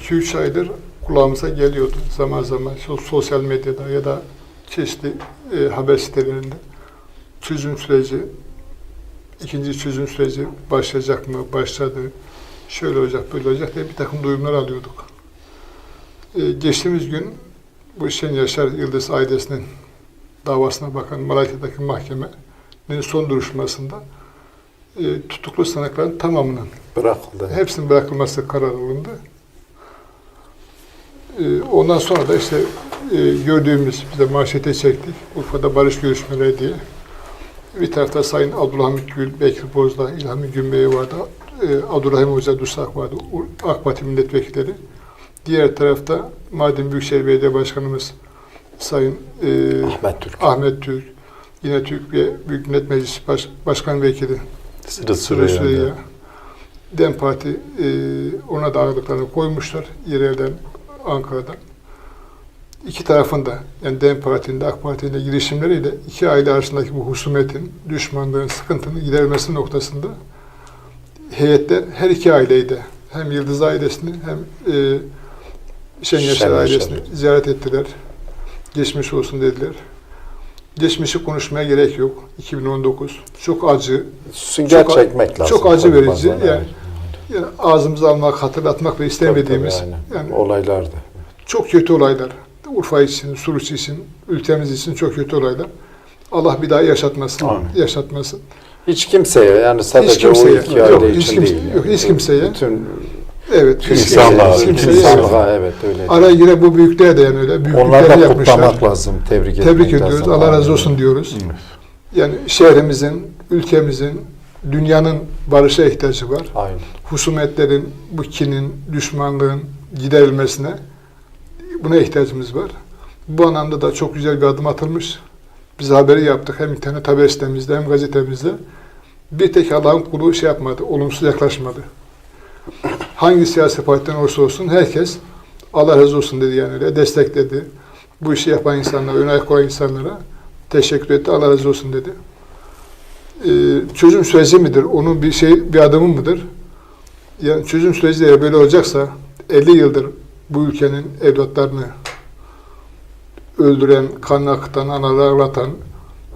2-3 aydır kulağımıza geliyordu zaman zaman so- sosyal medyada ya da çeşitli e, haber sitelerinde çözüm süreci, ikinci çözüm süreci başlayacak mı, başladı, şöyle olacak, böyle olacak diye bir takım duyumlar alıyorduk. E, geçtiğimiz gün bu Şen Yaşar Yıldız ailesinin davasına bakan Malatya'daki mahkemenin son duruşmasında e, tutuklu sanıkların tamamının Bırakıldı. hepsinin bırakılması karar alındı. Ee, Ondan sonra da işte e, gördüğümüz, biz de manşete çektik. Urfa'da barış görüşmeleri diye. Bir tarafta Sayın Abdülhamit Gül, Bekir Bozdağ, İlhami Günbey vardı. E, Abdurrahim Hoca Dusak vardı, AK Parti milletvekilleri. Diğer tarafta Mardin Büyükşehir Belediye Başkanımız Sayın e, Ahmet Türk. Ahmet Türk, yine Türkiye Büyük Millet Meclisi Baş- Başkan Vekili Süreyya. sıraya. Dem Parti e, ona da ağırlıklarını koymuşlar yerelden Ankara'dan. İki tarafında yani Dem Parti'nin de AK Parti'nin de girişimleriyle iki aile arasındaki bu husumetin, düşmanlığın, sıkıntının giderilmesi noktasında heyetler her iki aileyi de hem Yıldız ailesini hem e, Şen Yaşar Şen ailesini ziyaret ettiler. Geçmiş olsun dediler. Geçmişi konuşmaya gerek yok. 2019 çok acı, Sünger Çok- çekmek lazım. çok acı verici. Yani, evet. Yani ağzımıza almak, hatırlatmak ve istemediğimiz Tabii, tabii, yani Olaylardı. çok kötü olaylar. Urfa için, Suruç için, ülkemiz için çok kötü olaylar. Allah bir daha yaşatmasın. Amin. Yaşatmasın. Hiç kimseye yani sadece Hiç kimseye. o iki Yok, aile hiç için kimse- değil. yok, hiç kimseye. Bütün Evet. hiç İnsanlığa, insanlığa evet öyle. Araya yine bu büyükler de yani öyle. Onları Büyüklüklerini da kutlamak lazım. Tebrik etmek Tebrik lazım. ediyoruz. Allah razı olsun diyoruz. Evet. Yani şehrimizin, ülkemizin, dünyanın barışa ihtiyacı var. Aynen. husumetlerin, bu kinin, düşmanlığın giderilmesine buna ihtiyacımız var. Bu anlamda da çok güzel bir adım atılmış. Biz haberi yaptık hem internet haber sitemizde hem gazetemizde. Bir tek Allah'ın kulu şey yapmadı, olumsuz yaklaşmadı. Hangi siyasi partiden olursa olsun herkes Allah razı olsun dedi yani öyle destekledi. Bu işi yapan insanlara, ön ayak koyan insanlara teşekkür etti, Allah razı olsun dedi. Ee, çözüm süreci midir? Onun bir şey, bir adımı mıdır? Yani çözüm süreci de böyle olacaksa 50 yıldır bu ülkenin evlatlarını öldüren, kan akıtan, anaları ağlatan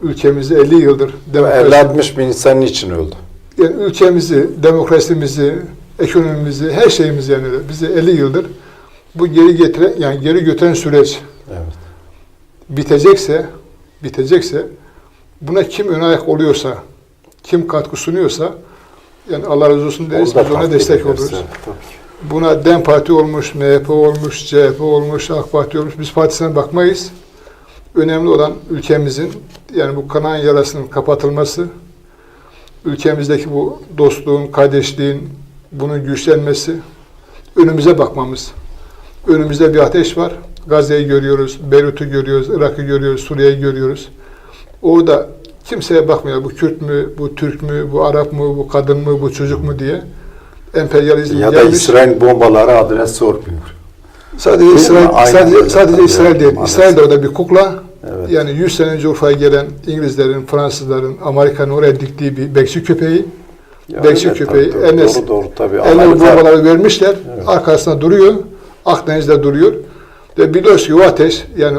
ülkemizi 50 yıldır demokrasi, 50-60 bin insan için öldü. yani ülkemizi, demokrasimizi, ekonomimizi, her şeyimizi yani bizi 50 yıldır bu geri getiren, yani geri götüren süreç Evet. bitecekse, bitecekse buna kim ön ayak oluyorsa, kim katkı sunuyorsa yani Allah razı olsun deriz, biz ona destek oluruz. tabii ki. Buna DEM Parti olmuş, MHP olmuş, CHP olmuş, AK Parti olmuş. Biz partisine bakmayız. Önemli olan ülkemizin, yani bu kanayan yarasının kapatılması, ülkemizdeki bu dostluğun, kardeşliğin, bunun güçlenmesi, önümüze bakmamız. Önümüzde bir ateş var. Gazze'yi görüyoruz, Beyrut'u görüyoruz, Irak'ı görüyoruz, Suriye'yi görüyoruz. Orada kimseye bakmıyor. Bu Kürt mü, bu Türk mü, bu Arap mı, bu kadın mı, bu çocuk mu diye. Emperyalizm Ya da gelmiş. İsrail bombaları adres sormuyor. Sadece Değil mi? İsrail, Aynen sadece, öyle. sadece İsrail değil. maalesef. İsrail de orada bir kukla. Evet. Yani 100 sene önce Urfa'ya gelen İngilizlerin, Fransızların, Amerika'nın oraya diktiği bir bekçi köpeği. Ya Bekçi öyle, köpeği, tabii, Enes- Doğru doğru tabii. Amerika- bombaları vermişler. Evet. Arkasında duruyor. Akdeniz'de duruyor. Ve biliyoruz ki o ateş yani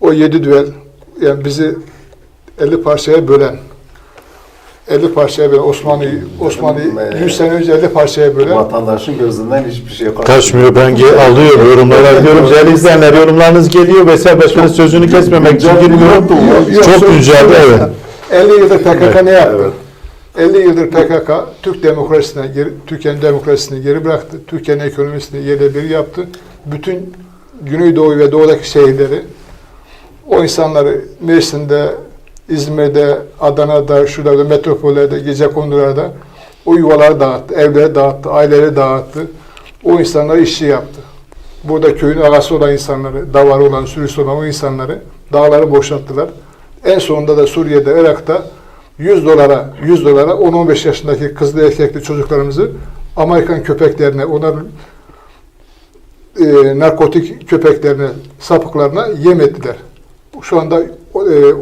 o yedi düel yani bizi 50 parçaya bölen 50 parçaya bölen Osmanlı'yı Benim, 100 sene önce 50 parçaya bölen Vatandaşın gözünden hiçbir şey kaçmıyor. Kaçmıyor. Ben ge- alıyorum yorumları alıyorum. Değerli izleyenler yorumlarınız geliyor. Veysel Başkan'ın sözünü kesmemek için girmiyorum. Çok güzel. Evet. 50 yıldır PKK ne yaptı? Evet. 50 yıldır PKK Türk demokrasisine, geri, Türkiye'nin demokrasisini geri bıraktı. Türkiye'nin ekonomisini yerle bir yaptı. Bütün Güneydoğu ve Doğu'daki şehirleri o insanları Mersin'de, İzmir'de, Adana'da, şurada metropollerde, gece kondularda o yuvaları dağıttı, evleri dağıttı, aileleri dağıttı. O insanları işçi yaptı. Burada köyün ağası olan insanları, davarı olan, sürüsü olan o insanları dağları boşalttılar. En sonunda da Suriye'de, Irak'ta 100 dolara, 100 dolara 10-15 yaşındaki kızlı erkekli çocuklarımızı Amerikan köpeklerine, onların e, narkotik köpeklerine, sapıklarına yem ettiler. Şu anda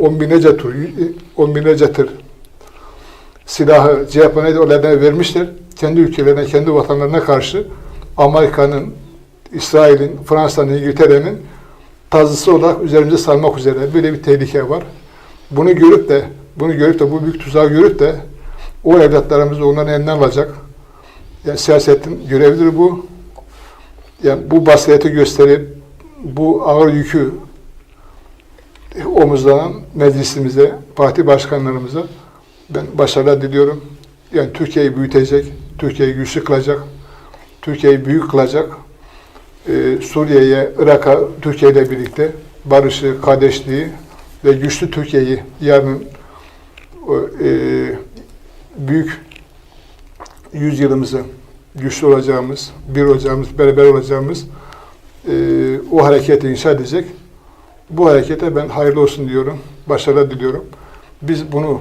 on binlerce tır, on binlerce tır silahı CHP'ne de onlardan vermişler. Kendi ülkelerine, kendi vatanlarına karşı Amerika'nın İsrail'in, Fransa'nın, İngiltere'nin tazısı olarak üzerimize salmak üzere böyle bir tehlike var. Bunu görüp de bunu görüp de bu büyük tuzağı görüp de o evlatlarımızı onların elinden alacak. Yani siyasetin görevidir bu. Yani bu basireti gösterip bu ağır yükü omuzlanan meclisimize, parti başkanlarımıza ben başarılar diliyorum. Yani Türkiye'yi büyütecek, Türkiye'yi güçlü kılacak, Türkiye'yi büyük kılacak. Ee, Suriye'ye, Irak'a Türkiye ile birlikte barışı, kardeşliği ve güçlü Türkiye'yi yarın e, büyük yüzyılımızı güçlü olacağımız, bir olacağımız, beraber olacağımız e, o hareketi inşa edecek. Bu harekete ben hayırlı olsun diyorum, başarılar diliyorum. Biz bunu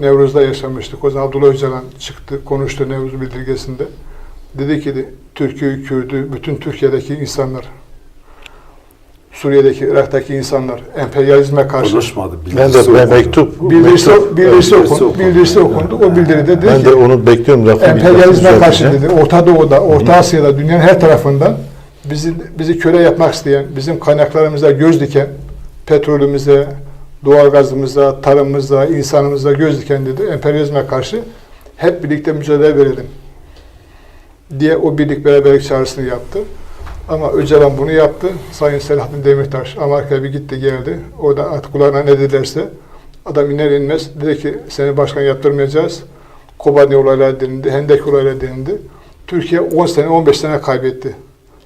Nevruz'da yaşamıştık. O zaman Abdullah Öcalan çıktı, konuştu Nevruz bildirgesinde. Dedi ki Türkiye, Kürdü, bütün Türkiye'deki insanlar, Suriye'deki, Irak'taki insanlar emperyalizme karşı Konuşmadı. Ben de ben mektup, bildirisi, mektup bildirisi, okundu, okundu. bildirisi okundu. O bildiride dedi ben ki de onu bekliyorum emperyalizme karşı dedi. Orta Doğu'da, Orta Asya'da, dünyanın her tarafından bizi bizi köle yapmak isteyen, bizim kaynaklarımıza göz diken, petrolümüze, doğalgazımıza, tarımımıza, insanımıza göz diken dedi. Emperyalizme karşı hep birlikte mücadele verelim diye o birlik beraberlik çağrısını yaptı. Ama Öcalan bunu yaptı. Sayın Selahattin Demirtaş Amerika'ya bir gitti geldi. Orada artık kulağına ne dedilerse adam iner inmez dedi ki seni başkan yaptırmayacağız. Kobani olayları denildi, Hendek olayları denildi. Türkiye 10 sene, 15 sene kaybetti.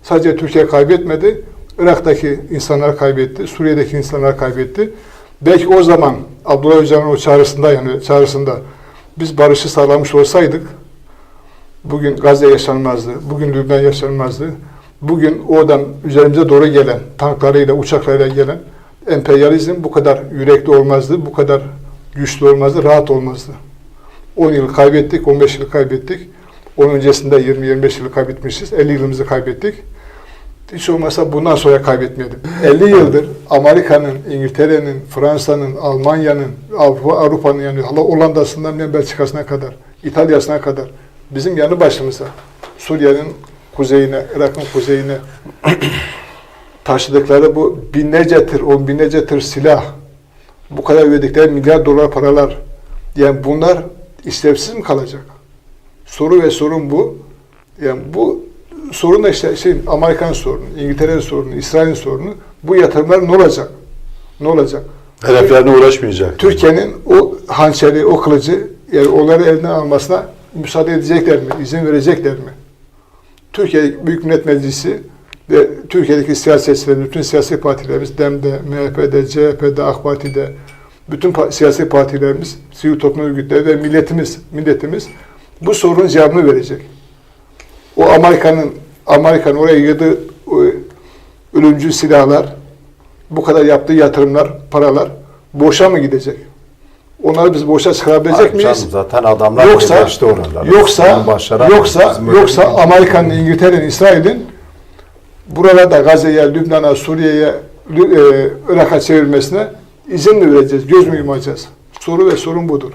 Sadece Türkiye kaybetmedi, Irak'taki insanlar kaybetti, Suriye'deki insanlar kaybetti. Belki o zaman Abdullah Öcalan'ın o çağrısında yani çağrısında biz barışı sağlamış olsaydık bugün Gazze yaşanmazdı, bugün Lübnan yaşanmazdı. Bugün oradan üzerimize doğru gelen, tanklarıyla, uçaklarıyla gelen emperyalizm bu kadar yürekli olmazdı, bu kadar güçlü olmazdı, rahat olmazdı. 10 yıl kaybettik, 15 yıl kaybettik. Onun öncesinde 20-25 yıl kaybetmişiz, 50 yılımızı kaybettik. Hiç olmazsa bundan sonra kaybetmeyelim. 50 yıldır Amerika'nın, İngiltere'nin, Fransa'nın, Almanya'nın, Avrupa, Avrupa'nın yani Hollanda'sından Belçika'sına kadar, İtalya'sına kadar bizim yanı başımıza Suriye'nin kuzeyine, Irak'ın kuzeyine taşıdıkları bu binlerce tır, on binlerce tır silah, bu kadar verdikleri milyar dolar paralar, yani bunlar işlevsiz mi kalacak? Soru ve sorun bu. Yani bu sorun da işte şey, Amerikan sorunu, İngiltere'nin sorunu, İsrail'in sorunu. Bu yatırımlar ne olacak? Ne olacak? Hedeflerine ulaşmayacak. Türkiye'nin o hançeri, o kılıcı yani onları elinden almasına müsaade edecekler mi? İzin verecekler mi? Türkiye Büyük Millet Meclisi ve Türkiye'deki siyasetçiler, bütün siyasi partilerimiz, DEM'de, MHP'de, CHP'de, AK Parti'de, bütün pa- siyasi partilerimiz, sivil toplum örgütleri ve milletimiz, milletimiz bu sorunun cevabını verecek. O Amerika'nın Amerika'nın oraya yığdığı o ölümcül silahlar, bu kadar yaptığı yatırımlar, paralar boşa mı gidecek? Onları biz boşa çıkarabilecek Hayır miyiz? canım, zaten adamlar Yoksa birleşti oralara. yoksa yoksa yoksa Amerika'nın, İngiltere'nin, İsrail'in buralarda Gazze'ye, Lübnan'a, Suriye'ye, e, Irak'a çevirmesine izin mi vereceğiz, göz mü yumacağız? Soru ve sorun budur.